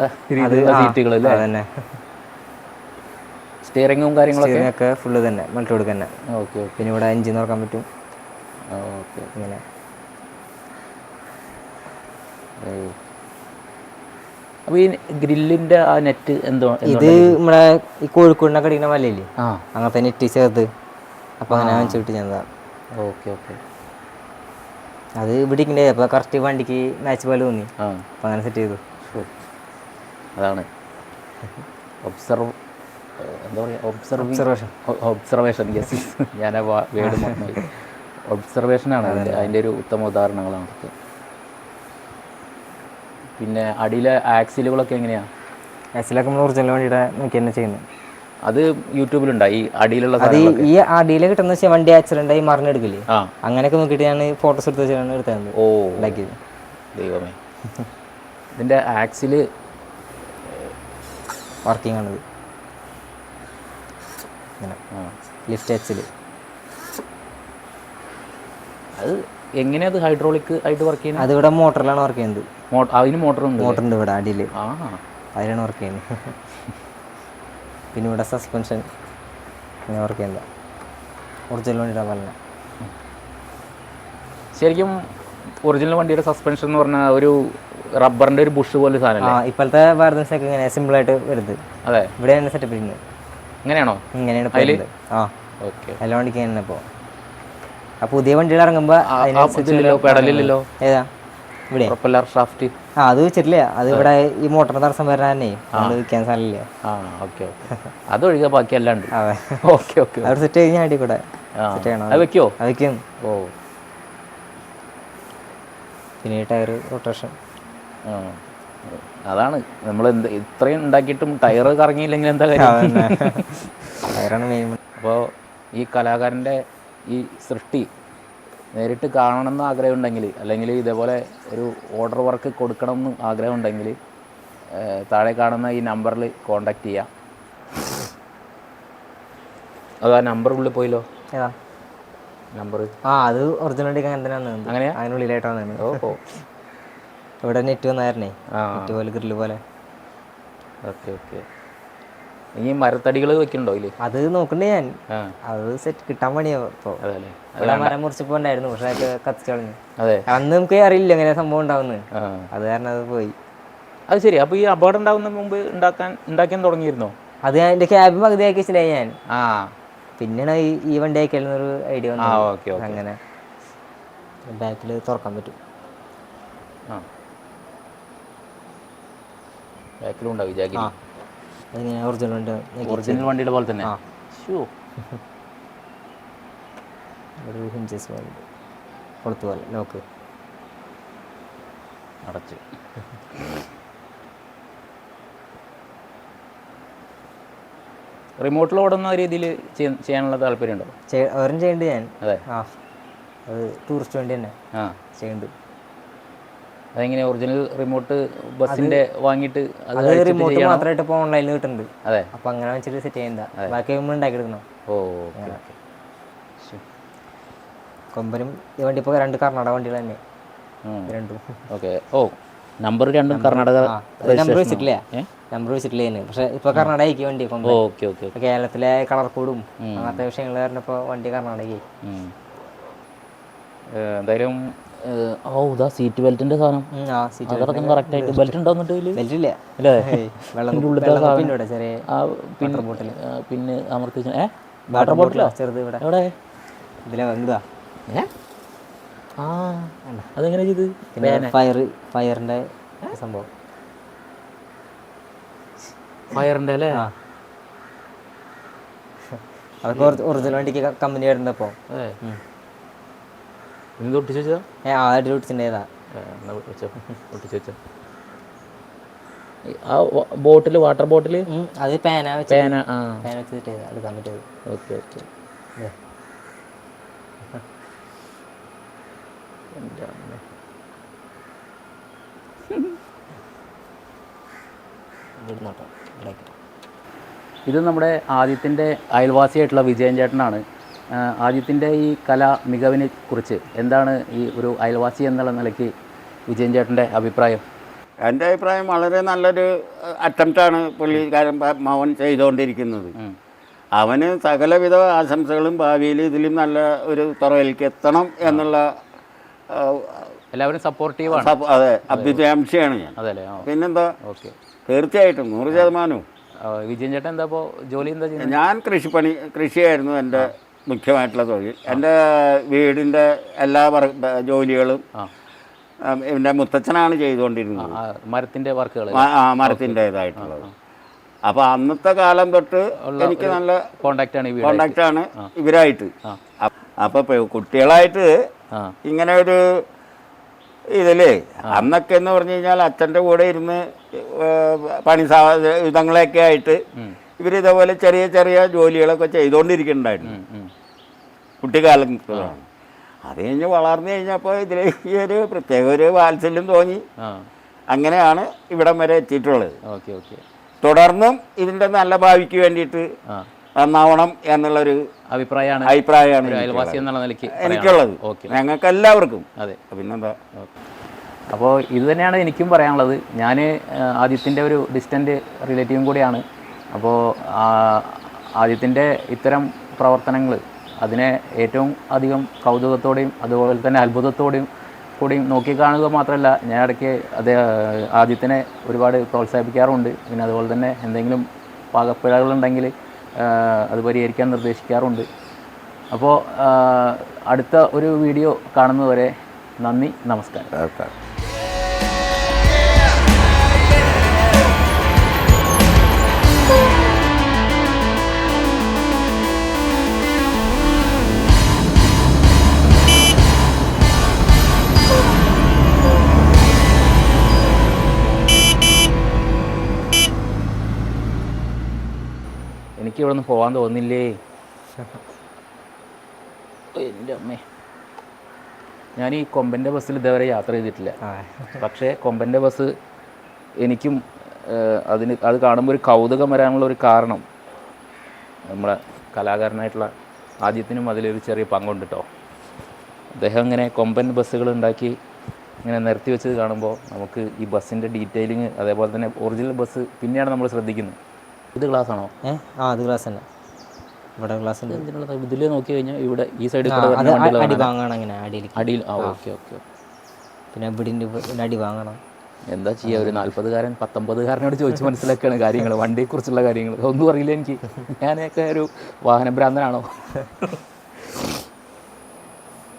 സീറ്റുകൾ അല്ലേ സ്റ്റിയറിങ്ങും കാര്യങ്ങളൊക്കെ?
ഒക്കെ ഫുള്ള് തന്നെ മൾട്ടി കൊടുക്കുക തന്നെ.
ഓക്കെ ഓക്കെ
പിന്നെ ഇവിടെ എഞ്ചിൻ നോക്കാൻ പറ്റും.
ഓക്കെ
ഇങ്ങനെ.
അപ്പോൾ ഈ ഗ്രില്ലിന്റെ ആ നെറ്റ് എന്തോ
ഇത് നമ്മുടെ ഈ കോഴിക്കോടിനൊക്കെ അടിക്കുന്ന വലയില്ലേ
ആ.
അങ്ങനത്തെ നെറ്റ് ചേർത്ത്. അപ്പോൾ അങ്ങനെ വെച്ചിട്ട് ഞാൻ
ഓക്കെ ഓക്കെ.
അത് ഇവിടെ ഇങ്ങനെ അപ്പോൾ കറക്റ്റ് വണ്ടിക്ക് മാച്ച് പോലെ തോന്നി.
ആ.
അപ്പോൾ അങ്ങനെ സെറ്റ് ചെയ്തു.
അതാണ്. ഒബ്സർവ് എന്താ പറയുക ഒബ്സർവ്
ഒബ്സർവേഷൻ
ഒബ്സർവേഷൻ യെസ് ഞാൻ ആ വേർഡ് ഒബ്സർവേഷനാണ് അതിന്റെ അതിന്റെ ഒരു ഉത്തമ ഉദാഹരണങ്ങളാണ് പിന്നെ അടിയിലെ ആക്സിലുകളൊക്കെ എങ്ങനെയാണ്
ആക്സിലൊക്കെ നമ്മൾ ഒറിജിനൽ വണ്ടിയുടെ നോക്കി തന്നെ ചെയ്യുന്നത്.
അത് യൂട്യൂബിലുണ്ടായി ഈ അടിയിലുള്ള
അത് ഈ അടിയിൽ കിട്ടുന്ന വെച്ചാൽ വണ്ടി ആക്സിഡന്റ് ആയി മറിഞ്ഞെടുക്കില്ലേ അങ്ങനെയൊക്കെ നോക്കിയിട്ട് ഞാൻ ഫോട്ടോസ് എടുത്ത് വെച്ചാണ് എടുത്തത്.
ഓ.
ഉണ്ടാക്കിയത്
ദൈവമേ. ഇതിന്റെ ആക്സിൽ
വർക്കിംഗ് ആണിത്. ലിഫ്റ്റ് ആക്സിൽ
അത് എങ്ങനെയാ അത് ഹൈഡ്രോളിക് ആയിട്ട് വർക്ക് ചെയ്യുന്നത്
അത് ഇവിടെ മോട്ടറിലാണ് വർക്ക് ചെയ്യുന്നത്.
അതിന് മോട്ടറുണ്ട്
മോട്ടർ ഉണ്ട് ഇവിടെ അടിയിൽ. അതിലാണ് വർക്ക് ചെയ്യുന്നത് പിന്നെ ഇവിടെ സസ്പെൻഷൻ ഇങ്ങനെ വർക്ക് ചെയ്യുന്നത് ഒറിജിനൽ വണ്ടിയുടെ പോലെ
ശരിക്കും ഒറിജിനൽ വണ്ടിയുടെ സസ്പെൻഷൻ എന്ന് പറഞ്ഞാൽ ഒരു റബ്ബറിന്റെ ഒരു ബുഷ് പോലെ
സാധനം
ആ
ഇപ്പോഴത്തെ ഭാരതൻസൊക്കെ ഇങ്ങനെ സിമ്പിൾ ആയിട്ട് വരുന്നത്
അതെ.
ഇവിടെയാണ് സെറ്റപ്പ് ചെയ്യുന്നത്
ഇങ്ങനെയാണോ?
ഇങ്ങനെയാണ് ആ.
ഓക്കെ
എല്ലാ വണ്ടിക്ക് തന്നെ ഇപ്പോൾ പുതിയ വണ്ടികൾ ഇറങ്ങുമ്പോൾ
പെടലില്ലല്ലോ
ഏതാ? ഇവിടെ.
Propeller shaft.
ആ അത് വെച്ചിട്ടില്ല. അത് ഇവിടെ ഈ മോട്ടറിന് തടസ്സം വരാൻ തന്നെ. അതുകൊണ്ട് വിൽക്കാൻ സ്ഥലമില്ല.
ആ ഓക്കെ ഓക്കെ. അതൊഴികെ ബാക്കി എല്ലാം ഉണ്ട്.
അതെ.
ഓക്കെ ഓക്കെ
അവിടെ സെറ്റ് കഴിഞ്ഞാൽ അടി കൂടെ. സെറ്റ് ചെയ്യണം.
അത് വെക്കോ?
അതൊക്കെയും
ഓ.
പിന്നെ ടയർ റൊട്ടേഷൻ
അതാണ്. നമ്മൾ എന്ത് ഇത്രയും ഉണ്ടാക്കിയിട്ടും ടയർ കറങ്ങിയില്ലെങ്കിൽ എന്താ കാര്യം?
ടയറാണ് മെയിൻ
അപ്പോൾ ഈ കലാകാരന്റെ ഈ സൃഷ്ടി നേരിട്ട് കാണണമെന്ന് ആഗ്രഹമുണ്ടെങ്കിൽ അല്ലെങ്കിൽ ഇതേപോലെ ഒരു ഓർഡർ വർക്ക് കൊടുക്കണം എന്ന് ആഗ്രഹമുണ്ടെങ്കിൽ താഴെ കാണുന്ന ഈ നമ്പറിൽ കോണ്ടാക്ട് ചെയ്യാം. അത് ആ നമ്പർ ഉള്ളിൽ പോയില്ലോ?
ഏതാ?
നമ്പർ
ആ അത് ഒറിജിനൽ അങ്ങനെ തന്നെയാണ്? അതിനുള്ളിലായിട്ടാണ്
ഓ
ഇവിടെ നെറ്റ് വന്നായിരുന്നേ. നെറ്റ് പോലെ ഗ്രില്ല് പോലെ.
Okay okay. ഈ മരത്തടികൾ വെക്കുന്നുണ്ടോ ഇല്ലേ
അത് നോക്കണ്ടേ ഞാൻ. അത് സെറ്റ് കിട്ടാൻ
പണിയാവും
ഇവിടെ മരം ഉണ്ടായിരുന്നു പക്ഷെ അത് കത്തിച്ച് കളഞ്ഞു.
അതെ.
അന്ന് നമുക്ക് അറിയില്ല എങ്ങനെ സംഭവം ഉണ്ടാവുന്നത്. അത് കാരണം അത് പോയി.
അത് ശരി. അപ്പൊ ഈ അപകടം ഉണ്ടാവുന്ന മുമ്പ് ഉണ്ടാക്കാൻ ഉണ്ടാക്കാൻ തുടങ്ങിയിരുന്നോ?
അത് ഞാൻ എന്റെ ക്യാബ് പകുതിയാക്കി വെച്ചിട്ടായി ഞാൻ.
ആ.
പിന്നെയാണ് ഈ വണ്ടി അയക്കാനൊരു ഐഡിയ
ഓക്കെ
അങ്ങനെ. ബാക്കിൽ തുറക്കാൻ പറ്റും.
ആ. ബാക്കിലും ഉണ്ടാവും ജാക്കി
അതിങ്ങനെ ഒറിജിനൽ ഉണ്ട്
ഒറിജിനൽ വണ്ടിയുടെ പോലെ തന്നെ. *laughs*
ഒരു ഹിഞ്ചസ് പോലെ കൊടുത്തു പോലെ ലോക്ക്.
അടച്ച്. റിമോട്ടിൽ ഓടുന്ന രീതിയിൽ ചെയ്യാനുള്ള താല്പര്യമുണ്ടോ?
അവരും ചെയ്യേണ്ടത് ഞാൻ.
അതെ.
ആ. അത് ടൂറിസ്റ്റ് വേണ്ടി തന്നെ.
ആ.
ചെയ്യുന്നുണ്ട്.
അതെങ്ങനെ ഒറിജിനൽ റിമോട്ട് ബസ്സിന്റെ വാങ്ങിയിട്ട് അത്
റിമോട്ട്? മാത്രമായിട്ട് ഇപ്പോൾ ഓൺലൈനിൽ കിട്ടുന്നുണ്ട്
അതെ.
അപ്പോൾ അങ്ങനെ വെച്ചിട്ട് സെറ്റ് ചെയ്യണ്ട. ബാക്കി നമ്മൾ ഉണ്ടാക്കിയെടുക്കണം
ഓ ഓക്കെ ഓക്കെ.
കൊമ്പനും ഈ വണ്ടി ഇപ്പോൾ രണ്ട് കർണാടക വണ്ടികൾ തന്നെ. രണ്ടും.
ഓക്കെ. ഓ നമ്പർ രണ്ടും കർണാടക
നമ്പർ വെച്ചിട്ടില്ല? നമ്പർ വെച്ചിട്ടില്ല പക്ഷെ ഇപ്പോൾ കർണാടകയ്ക്ക് വണ്ടി
ഓക്കെ ഓക്കെ
കേരളത്തിലെ കളർ കോഡും അങ്ങനത്തെ വിഷയങ്ങൾ കാരണം ഇപ്പോൾ വണ്ടി കർണാടകയായി.
എന്തായാലും ഓ ഇതാ സീറ്റ് ബെൽറ്റിന്റെ സാധനം. അതടക്കം കറക്റ്റ് ആയിട്ട് ബെൽറ്റ് ഉണ്ടോ എന്നിട്ട് പിന്നെ അമർത്തി ഏ?
വാട്ടർ ബോട്ടിലോ ചെറുത് ഇവിടെ.
എവിടെ?
ഇതിലെ വലുതാ
ഏ? ആ അതെങ്ങനെ ചെയ്ത്?
ഫയർ ഫയറിന്റെ സംഭവം.
ഫയറിന്റെ അല്ലേ?
അതൊക്കെ ഒറിജിനൽ വണ്ടിക്ക് കമ്പനി വരുന്നപ്പോ.
ഇത് ഒട്ടിച്ച് വെച്ചാ
ഏ ആ ഡ്യൂട്ട്സിന്റെ ഏതാ
ഏ, എന്നാ വെച്ചോ. ഒട്ടിച്ച് വെച്ചോ. ആ ബോട്ടിൽ വാട്ടർ ബോട്ടിൽ
അത് പേന വെച്ച്
പേന ആ.
പേന വെച്ചിട്ട് ചെയ്താ എടുക്കാൻ പറ്റിയത്.
Okay okay.
ഇത്
നമ്മുടെ ആദ്യത്തിന്റെ അയൽവാസിയായിട്ടുള്ള വിജയൻ ചേട്ടനാണ്. ആ, ആദിത്യന്റെ ഈ കലാ മികവിനെ കുറിച്ച് എന്താണ് ഈ ഒരു അയൽവാസി എന്നുള്ള നിലയ്ക്ക് വിജയൻ ചേട്ടന്റെ അഭിപ്രായം?
എന്റെ അഭിപ്രായം വളരെ നല്ലൊരു അറ്റംപ്റ്റാണ് പുള്ളിക്കാരൻ മവൻ ചെയ്തുകൊണ്ടിരിക്കുന്നത്. അവന് സകലവിധ ആശംസകളും ഭാവിയിൽ ഇതിലും നല്ല ഒരു തുറയിലേക്ക് എത്തണം എന്നുള്ള
എല്ലാവരും സപ്പോർട്ടീവാണ്
സപ്- അതെ അഭ്യുദയാംശയാണ് ഞാൻ. പിന്നെന്താ?
ഓക്കെ.
തീർച്ചയായിട്ടും നൂറ് ശതമാനവും.
വിജയൻ ചേട്ടൻ എന്താ ഇപ്പോൾ ജോലി എന്താ ചെയ്യുന്നത്?
ഞാൻ കൃഷിപ്പണി കൃഷിയായിരുന്നു എന്റെ മുഖ്യമായിട്ടുള്ള തൊഴിൽ. എന്റെ വീടിന്റെ എല്ലാ വർ ജോലികളും എന്റെ മുത്തച്ഛനാണ് ചെയ്തുകൊണ്ടിരുന്നത്.
മരത്തിന്റെ വർക്കുകൾ
ആ മരത്തിന്റെതായിട്ടുള്ളത്. അപ്പോൾ അന്നത്തെ കാലം തൊട്ട് എനിക്ക് നല്ല
കോണ്ടാക്റ്റാണ് ആണ് ഈ വീട്
കോണ്ടാക്റ്റ് ആണ് ഇവരായിട്ട്.
അപ്പോൾ
അപ്പ- കുട്ടികളായിട്ട് ഇങ്ങനെ ഒരു ഇതല്ലേ അന്നൊക്കെ എന്ന് പറഞ്ഞു കഴിഞ്ഞാൽ അച്ഛന്റെ കൂടെ ഇരുന്ന് പണി സാധനങ്ങളൊക്കെ ആയിട്ട് ഇവർ ഇതേപോലെ ചെറിയ ചെറിയ ജോലികളൊക്കെ ചെയ്തുകൊണ്ടിരിക്കുന്നുണ്ടായിരുന്നു. കുട്ടിക്കാലം. അത് കഴിഞ്ഞ് വളർന്നു കഴിഞ്ഞപ്പോൾ ഇതിലേക്ക് ഒരു പ്രത്യേക ഒരു വാത്സല്യം തോന്നി. അങ്ങനെയാണ് ഇവിടം വരെ എത്തിയിട്ടുള്ളത്.
Okay okay.
തുടർന്നും ഇതിന്റെ നല്ല ഭാവിക്ക് വേണ്ടിയിട്ട് നന്നാവണം എന്നുള്ളൊരു
അഭിപ്രായമാണ്.
അഭിപ്രായമാണ്
അയൽവാസി. എന്നുള്ള നിലയ്ക്ക്
എനിക്കുള്ളത്.
ഓക്കെ.
ഞങ്ങൾക്ക് എല്ലാവർക്കും
അതെ.
പിന്നെന്താ?
അപ്പോൾ ഇത് തന്നെയാണ് എനിക്കും പറയാനുള്ളത്. ഞാൻ ആദ്യത്തിന്റെ ഒരു ഡിസ്റ്റന്റ് റിലേറ്റീവും കൂടിയാണ്. അപ്പോൾ ആദ്യത്തിന്റെ ഇത്തരം പ്രവർത്തനങ്ങൾ അതിനെ ഏറ്റവും അധികം കൗതുകത്തോടെയും അതുപോലെ തന്നെ അത്ഭുതത്തോടെയും കൂടിയും നോക്കിക്കാണുക മാത്രമല്ല ഞാൻ ഇടയ്ക്ക് അത് ആദ്യത്തിനെ ഒരുപാട് പ്രോത്സാഹിപ്പിക്കാറുണ്ട്. പിന്നെ അതുപോലെ തന്നെ എന്തെങ്കിലും പാകപ്പിഴകളുണ്ടെങ്കിൽ അത് പരിഹരിക്കാൻ നിർദ്ദേശിക്കാറുണ്ട്. അപ്പോൾ അടുത്ത ഒരു വീഡിയോ കാണുന്നതുവരെ നന്ദി നമസ്കാരം. എനിക്ക് ഇവിടെ നിന്ന് പോകാൻ തോന്നില്ലേ എന്റെ അമ്മേ. ഞാൻ ഈ കൊമ്പന്റെ ബസ്സിൽ ഇതേവരെ യാത്ര ചെയ്തിട്ടില്ല. പക്ഷേ കൊമ്പന്റെ ബസ് എനിക്കും അതിന് അത് കാണുമ്പോൾ ഒരു കൗതുകം വരാനുള്ള ഒരു കാരണം നമ്മളെ കലാകാരനായിട്ടുള്ള ആദ്യത്തിനും അതിലൊരു ചെറിയ പങ്കുണ്ട് കേട്ടോ അദ്ദേഹം ഇങ്ങനെ കൊമ്പൻ ബസ്സുകൾ ഉണ്ടാക്കി ഇങ്ങനെ നിർത്തി വെച്ചത് കാണുമ്പോൾ നമുക്ക് ഈ ബസ്സിന്റെ ഡീറ്റെയിലിങ് അതേപോലെ തന്നെ ഒറിജിനൽ ബസ് പിന്നെയാണ് നമ്മൾ ശ്രദ്ധിക്കുന്നത്. ഇത് ഗ്ലാസ് ആണോ?
ഏഹ് ആ അത് ഗ്ലാസ് തന്നെ. ഇവിടെ ഗ്ലാസ് ഉണ്ട്.
ഇതിൽ നോക്കി കഴിഞ്ഞാൽ ഇവിടെ ഈ സൈഡിൽ
അടി വാങ്ങണം അങ്ങനെ അടിയിൽ
അടിയിൽ ആ ഓക്കെ ഓക്കെ
പിന്നെ ഇവിടെ അടി വാങ്ങണം.
എന്താ ചെയ്യുക ഒരു നാൽപ്പതുകാരൻ പത്തൊമ്പതുകാരനോട് ചോദിച്ച് *laughs* മനസ്സിലാക്കുകയാണ് കാര്യങ്ങൾ വണ്ടിയെക്കുറിച്ചുള്ള കാര്യങ്ങൾ. ഒന്നും അറിയില്ല എനിക്ക്. ഞാനൊക്കെ ഒരു വാഹനഭ്രാന്തനാണോ? *laughs*